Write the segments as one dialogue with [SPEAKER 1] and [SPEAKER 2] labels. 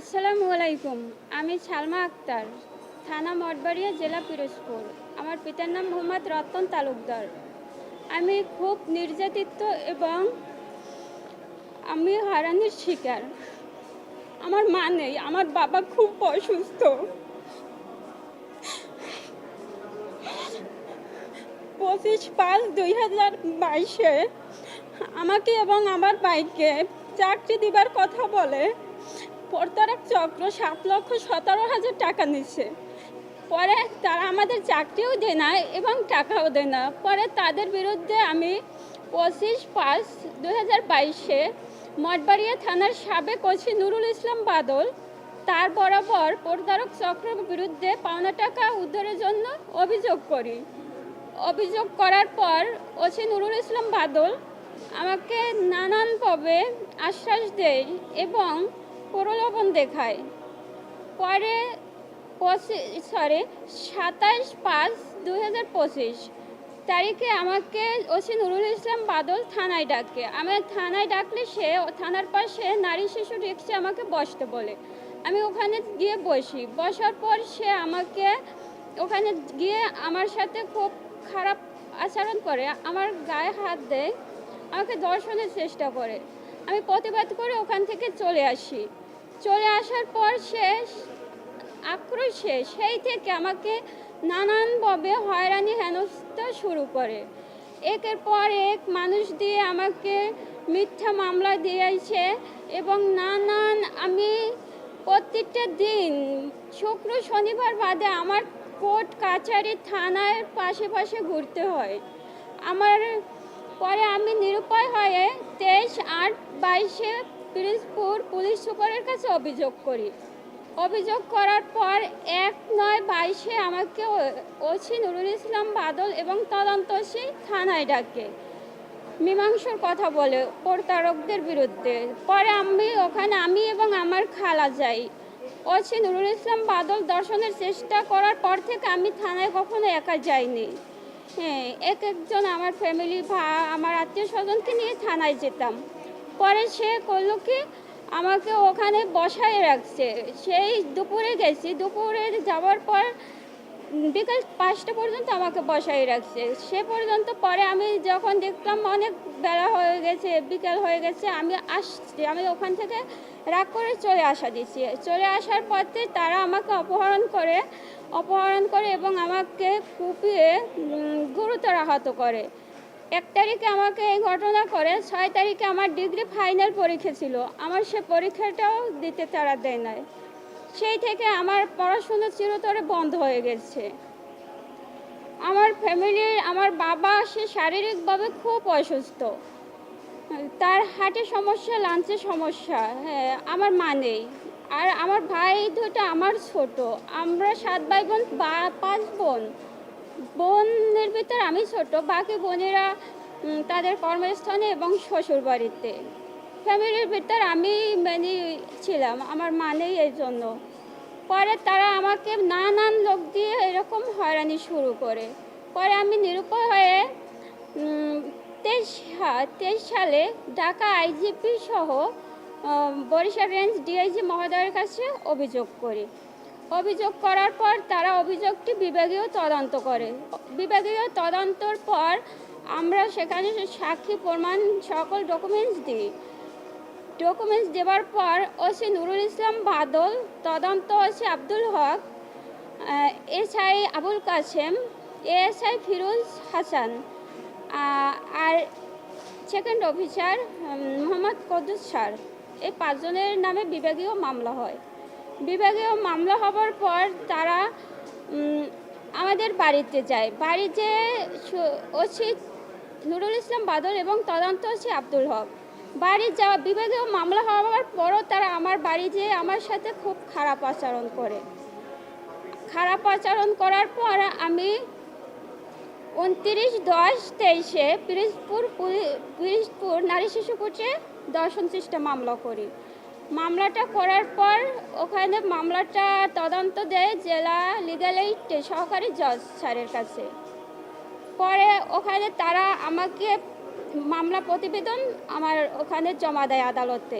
[SPEAKER 1] আসসালামু আলাইকুম। আমি সালমা আক্তার, থানা মঠবাড়িয়া জেলা পিরোজপুর। আমার পিতার নাম মোহাম্মদ রতন তালুকদার। আমি খুব নির্যাতিত এবং আমি হারানির শিকার। আমার মা নেই, আমার বাবা খুব অসুস্থ। পঁচিশ পাঁচ দুই হাজার বাইশে আমাকে এবং আমার বাইককে চাকরি দিবার কথা বলে। প্রতারক চক্র সাত লক্ষ সতেরো হাজার টাকা নিচ্ছে। পরে তারা আমাদের চাকরিও দেয় না এবং টাকাও দেয় না। পরে তাদের বিরুদ্ধে আমি পঁচিশ পাঁচ দু হাজার বাইশে মঠবাড়িয়া থানার সাবেক ওসি নুরুল ইসলাম বাদল তার বরাবর প্রতারক চক্রের বিরুদ্ধে পাওনা টাকা উদ্ধারের জন্য অভিযোগ করি। অভিযোগ করার পর ওসি নুরুল ইসলাম বাদল আমাকে নানানভাবে আশ্বাস দেয় এবং প্রলোভন দেখায়, পরে পঁচিশ সরি সাতাশ পাঁচ দুই হাজার পঁচিশ তারিখে আমাকে ওসি নুরুল ইসলাম বাদল থানায় ডাকে। আমি থানায় ডাকলে সে, থানার পাশে নারী শিশু রিক্সে আমাকে বসতে বলে। আমি ওখানে গিয়ে বসি। বসার পর সে আমাকে ওখানে গিয়ে আমার সাথে খুব খারাপ আচরণ করে। আমার গায়ে হাত দেয়, আমাকে দর্শনের চেষ্টা করে। আমি প্রতিবাদ করে ওখান থেকে চলে আসি। চলে আসার পর সে আক্রোশে সেই থেকে আমাকে নানানভাবে হয়রানি হেনস্থা শুরু করে। একের পর এক মানুষ দিয়ে আমাকে মিথ্যা মামলা দিয়েছে এবং নানান আমি প্রত্যেকটা দিন, শুক্র, শনিবার বাদে আমার কোর্ট, কাছারি, থানার পাশে পাশে ঘুরতে হয়। আমার পরে আমি নিরুপায় হয়ে তেইশ আট বাইশে পিরিজপুর পুলিশ সুপারের কাছে অভিযোগ করি। অভিযোগ করার পর এক নয় বাইশে আমাকে ওসি নুরুল ইসলাম বাদল এবং তদন্তসী থানায় ডাকে। মীমাংসার কথা বলে প্রতারকদের বিরুদ্ধে। পরে আমি ওখানে, আমি এবং আমার খালা যাই। ওসি নুরুল ইসলাম বাদল দর্শনের চেষ্টা করার পর থেকে আমি থানায় কখনো একা যাইনি। হ্যাঁ এক একজন আমার ফ্যামিলি ভা আমার আত্মীয় স্বজনকে নিয়ে থানায় যেতাম। পরে সে করল কি? আমাকে ওখানে বসায় রাখছে। সেই দুপুরে গেছি। দুপুরে যাওয়ার পর বিকাল পাঁচটা পর্যন্ত আমাকে বসাই রাখছে। সে পর্যন্ত পরে আমি যখন দেখলাম অনেক বেলা হয়ে গেছে, বিকাল হয়ে গেছে, আমি আসছি। আমি ওখান থেকে রাগ করে চলে আসা দিচ্ছি। চলে আসার পথে তারা আমাকে অপহরণ করে অপহরণ করে এবং আমাকে কুপিয়ে গুরুতর আহত করে। এক তারিখে আমাকে এই ঘটনা করে, ছয় তারিখে আমার ডিগ্রি ফাইনাল পরীক্ষা ছিল। আমার সে পরীক্ষাটাও দিতে তারা দেয় নাই। সেই থেকে আমার পড়াশোনা চিরতরে বন্ধ হয়ে গেছে। আমার ফ্যামিলির আমার বাবা, সে শারীরিকভাবে খুব অসুস্থ। তার হার্টের সমস্যা, লাঞ্চের সমস্যা হ্যাঁ আমার মা নেই। আর আমার ভাই দুটো আমার ছোট। আমরা সাত ভাই বোন, বা, পাঁচ বোন। বোনের ভিতর আমি ছোট, বাকি বোনেরা তাদের কর্মস্থানে এবং শ্বশুর বাড়িতে ফ্যামিলির ভিতর আমি মানে ছিলাম, আমার মা নেই এই জন্য। পরে তারা আমাকে নানান লোক দিয়ে এরকম হয়রানি শুরু করে। পরে আমি নিরুপায় হয়ে তেইশ তেইশ সালে ঢাকা আইজিপি সহ বরিশাল রেঞ্জ ডিআইজি মহোদয়ের কাছে অভিযোগ করি। অভিযোগ করার পর তারা অভিযোগটি বিভাগীয় তদন্ত করে। বিভাগীয় তদন্তর পর আমরা সেখানে সাক্ষী প্রমাণ সকল ডকুমেন্টস দিই। ডকুমেন্টস দেওয়ার পর ওসি নুরুল ইসলাম বাদল, তদন্ত OC Abdul Haque SI Abul Kashem ASI Firoz Hasan আর second officer Mohammad Kuddus sir. এই পাঁচজনের নামে বিভাগীয় মামলা হয়। বিভাগীয় মামলা হবার পর তারা আমাদের বাড়িতে যায়। বাড়িতে ওসি নুরুল ইসলাম বাদল এবং তদন্ত ওসি আব্দুল হক। বাড়ি যাওয়া বিভাগীয় মামলা হওয়ার পরও তারা আমার বাড়ি যেয়ে আমার সাথে খুব খারাপ আচরণ করে। খারাপ আচরণ করার পর আমি উনত্রিশ দশ তেইশে পিরিজপুর পিরিজপুর নারী শিশু কোর্টে দর্শন চেষ্টা মামলা করি। মামলাটা করার পর ওখানে মামলাটা তদন্ত দেয় জেলা লিগাল এইড সহকারী জজ স্যারের কাছে। পরে ওখানে তারা আমাকে মামলা প্রতিবেদন আমার ওখানে জমা দেয় আদালতে।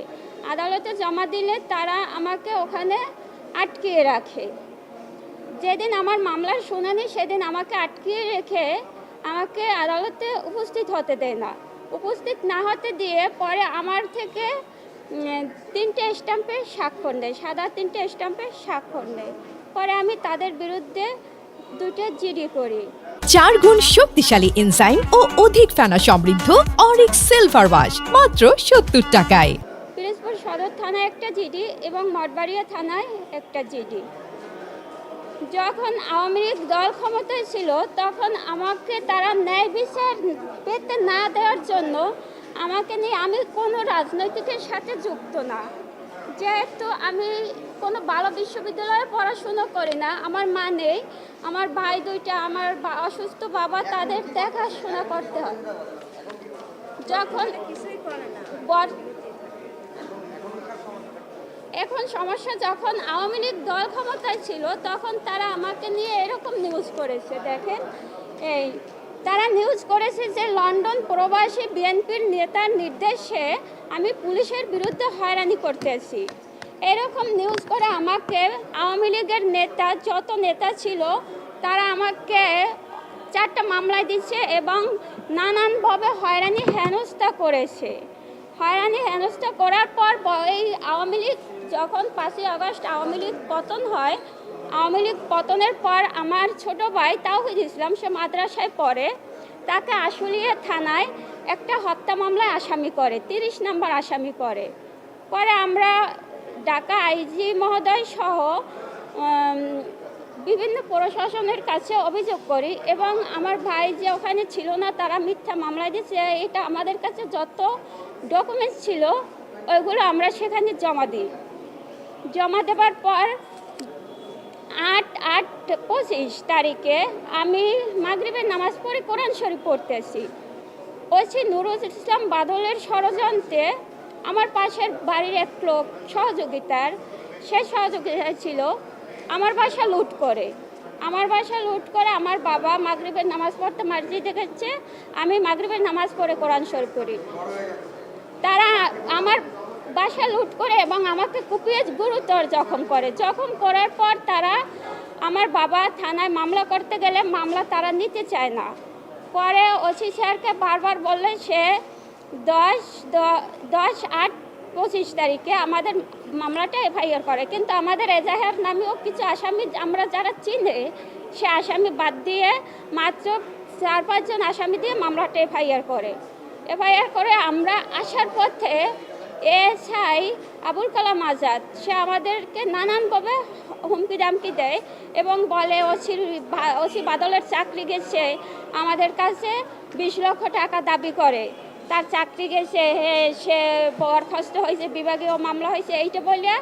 [SPEAKER 1] আদালতে জমা দিলে তারা আমাকে ওখানে আটকিয়ে রাখে। যেদিন আমার মামলার শুনানি, সেদিন আমাকে আটকিয়ে রেখে আমাকে আদালতে উপস্থিত হতে দেয় না। উপস্থিত না হতে দিয়ে পরে আমার থেকে তিনটে স্ট্যাম্পে স্বাক্ষর নেয় সাদা তিনটে স্ট্যাম্পে স্বাক্ষর নেয়। পরে আমি তাদের বিরুদ্ধে দুটো জিডি করি।
[SPEAKER 2] চার গুণ শক্তিশালী এনজাইম ও অধিক ফেনা সমৃদ্ধ অরিক সিলভার ওয়াশ মাত্র সত্তর টাকায়।
[SPEAKER 1] পিরোজপুর সদর থানায় একটা জিডি এবং মঠবাড়িয়া থানায় একটা জিডি। যখন আওয়ামী লীগ দল ক্ষমতায় ছিল তখন আমাকে তারা ন্যায় বিচার পেতে না দেওয়ার জন্য আমাকে নিয়ে আমি কোনো রাজনৈতিকের সাথে যুক্ত না। যেহেতু আমি কোনো ভালো বিশ্ববিদ্যালয়ে পড়াশুনো করি না, আমার মা নেই, আমার ভাই দুইটা, আমার অসুস্থ বাবা তাদের দেখাশোনা করতে হয়। যখন এখন সমস্যা যখন আওয়ামী লীগ দল ক্ষমতায় ছিল, তখন তারা আমাকে নিয়ে এরকম নিউজ করেছে, দেখেন, এই তারা নিউজ করেছে যে লন্ডন প্রবাসী বিএনপির নেতার নির্দেশে আমি পুলিশের বিরুদ্ধে হয়রানি করতেছি। এরকম নিউজ করে আমাকে আওয়ামী লীগের নেতা, যত নেতা ছিল, তারা আমাকে চারটা মামলায় দিচ্ছে এবং নানানভাবে হয়রানি, হেনস্থা করেছে। হয়রানি, হেনস্থা করার পর এই আওয়ামী লীগ যখন পাঁচই আগস্ট আওয়ামী লীগ পতন হয় আওয়ামী লীগ পতনের পর আমার ছোট ভাই তাওহিদ ইসলাম, সে মাদ্রাসায় পড়ে। তাকে আশুলিয়া থানায় একটা হত্যা মামলায় আসামি করে, তিরিশ নম্বর আসামি করে। পরে আমরা ঢাকা আইজি মহোদয় সহ বিভিন্ন প্রশাসনের কাছে অভিযোগ করি এবং আমার ভাই যে ওখানে ছিল না, তারা মিথ্যা মামলা দিচ্ছে এটা আমাদের কাছে যত ডকুমেন্টস ছিল, ওইগুলো আমরা সেখানে জমা দিই। জমা দেওয়ার পর পঁচিশ তারিখে আমি মাগরিবের নামাজ পড়ে কোরআন শরীফ পড়তেছি। ওসি নুরুল ইসলাম বাদলের ষড়যন্ত্রে আমার পাশের বাড়ির এক লোক সহযোগিতার, সে সহযোগিতা ছিল, আমার বাসা লুট করে। আমার বাসা লুট করে আমার বাবা মাগরিবের নামাজ পড়তে মসজিদে গেছে, আমি মাগরিবের নামাজ পড়ে কোরআন শরীফ করি তারা আমার বাসা লুট করে এবং আমাকে কুপিয়ে গুরুতর জখম করে। জখম করার পর তারা আমার বাবা থানায় মামলা করতে গেলে মামলা তারা নিতে চায় না। পরে ওসি স্যারকে বারবার বললে সে দশ দশ আট পঁচিশ তারিখে আমাদের মামলাটা এফআইআর করে। কিন্তু আমাদের এজাহার নামেও কিছু আসামি আমরা যারা চিনে, সে আসামি বাদ দিয়ে মাত্র চার পাঁচজন আসামি দিয়ে মামলাটা এফআইআর করে। এফআইআর করে আমরা আসার পথে এসআই আবুল কালাম আজাদ। সে আমাদেরকে নানানভাবে হুমকি দামকি দেয় এবং বলে ওসির ওসি বাদলের চাকরি গেছে, আমাদের কাছে বিশ লক্ষ টাকা দাবি করে। তার চাকরি গেছে সে বরখাস্ত হয়েছে, বিভাগীয় মামলা হয়েছে। এইটা বলে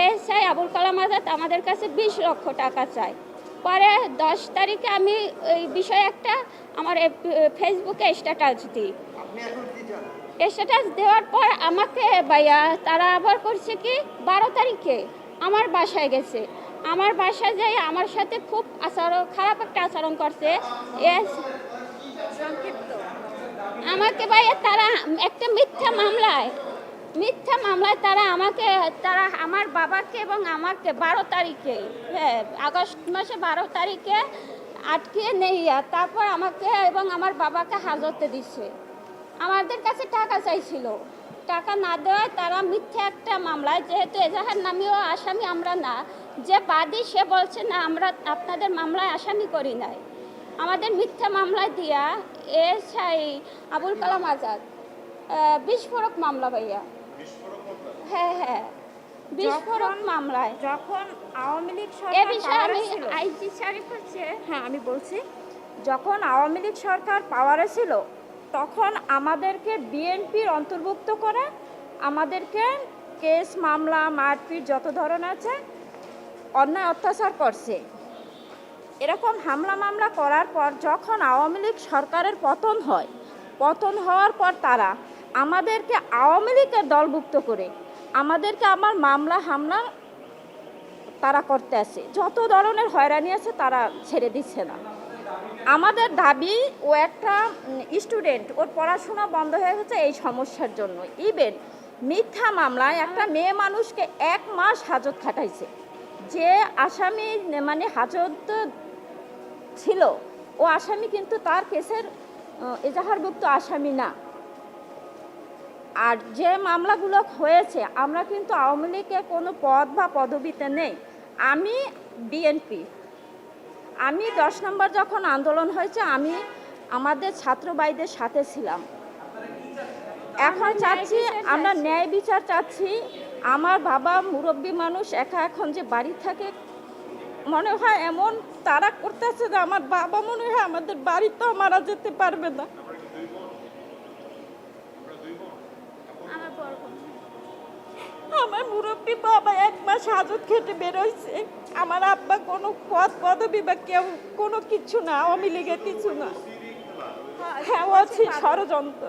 [SPEAKER 1] এসআই আবুল কালাম আজাদ আমাদের কাছে বিশ লক্ষ টাকা চায়। পরে দশ তারিখে আমি এই বিষয়ে একটা আমার ফেসবুকে স্ট্যাটাস দিই। স্ট্যাটাস দেওয়ার পর আমাকে ভাইয়া তারা আবার করছে কি বারো তারিখে আমার বাসায় গেছে। আমার বাসায় যাই আমার সাথে খুব আচরণ খারাপ একটা আচরণ করছে। এস আমাকে ভাইয়া তারা একটা মিথ্যা মামলায় মিথ্যা মামলায় তারা আমাকে তারা আমার বাবাকে এবং আমাকে বারো তারিখে হ্যাঁ আগস্ট মাসে বারো তারিখে আটকে নেইয়া তারপর আমাকে এবং আমার বাবাকে হাজতে দিচ্ছে আমাদের কাছে টাকা চাইছিল। টাকা না দেওয়ায় তারা মিথ্যা একটা মামলায় যেহেতু এজাহার নামীয় আসামি আমরা না যে বাদী সে বলছে না আমরা আপনাদের মামলায় আসামি করি নাই। আমাদের মিথ্যা মামলায় দিয়া এসআই আবুল কালাম আজাদ বিস্ফোরক মামলা ভাইয়া। হ্যাঁ হ্যাঁ বিস্ফোরক মামলায়।
[SPEAKER 3] যখন আওয়ামী লীগ
[SPEAKER 1] এ
[SPEAKER 3] সরকার
[SPEAKER 1] বিষয়ে আমি আইজি শরীফ হচ্ছে
[SPEAKER 3] হ্যাঁ আমি বলছি যখন আওয়ামী লীগ সরকার পাওয়ারে ছিল তখন আমাদেরকে বিএনপির অন্তর্ভুক্ত করে, আমাদেরকে কেস, মামলা, মারপিট যত ধরনের আছে, অন্যায় অত্যাচার করছে। এরকম হামলা, মামলা করার পর যখন আওয়ামী লীগ সরকারের পতন হয়, পতন হওয়ার পর তারা আমাদেরকে আওয়ামী লীগের দলভুক্ত করে, আমাদেরকে আমার মামলা, হামলা তারা করতে আছে। যত ধরনের হয়রানি আছে তারা ছেড়ে দিচ্ছে না। আমাদের দাবি, ও একটা স্টুডেন্ট ওর পড়াশোনা বন্ধ হয়ে গেছে এই সমস্যার জন্য। ইভেন মিথ্যা মামলায় একটা মেয়ে মানুষকে এক মাস হাজত খাটাইছে। যে আসামি মানে হাজত ছিল, ও আসামি কিন্তু তার কেসের এজাহারভুক্ত আসামি না। আর যে মামলাগুলো হয়েছে, আমরা কিন্তু আওয়ামী লীগের কোনো পদ বা পদবিতে নেই। আমি বিএনপি আমি দশ নম্বর যখন আন্দোলন হয়েছে, আমি আমাদের ছাত্র ছাত্রবাইদের সাথে ছিলাম। এখন চাচ্ছি, আমরা ন্যায় বিচার চাচ্ছি। আমার বাবা মুরব্বী মানুষ একা এখন যে বাড়ি থাকে, মনে হয় এমন তারা করতেছে যে আমার বাবা মনে হয় আমাদের বাড়ি তো মারা যেতে পারবে না। আমার মুরব্বী বাবা এক মাস হাজত খেটে বেরোইছে। আমার আব্বা কোনো পদ পদবি বা কেউ কোনো কিছু না আওয়ামী লীগের কিছু না। হ্যাঁ ও হচ্ছে ষড়যন্ত্র।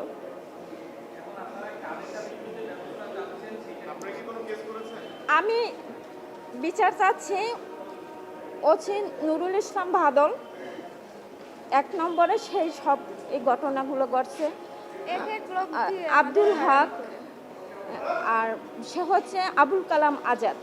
[SPEAKER 3] আমি বিচার চাচ্ছি ওছি নুরুল ইসলাম বাদল এক নম্বরে সেই সব এই ঘটনাগুলো ঘটছে। আব্দুল হক আর সে হচ্ছে আবুল কালাম আজাদ।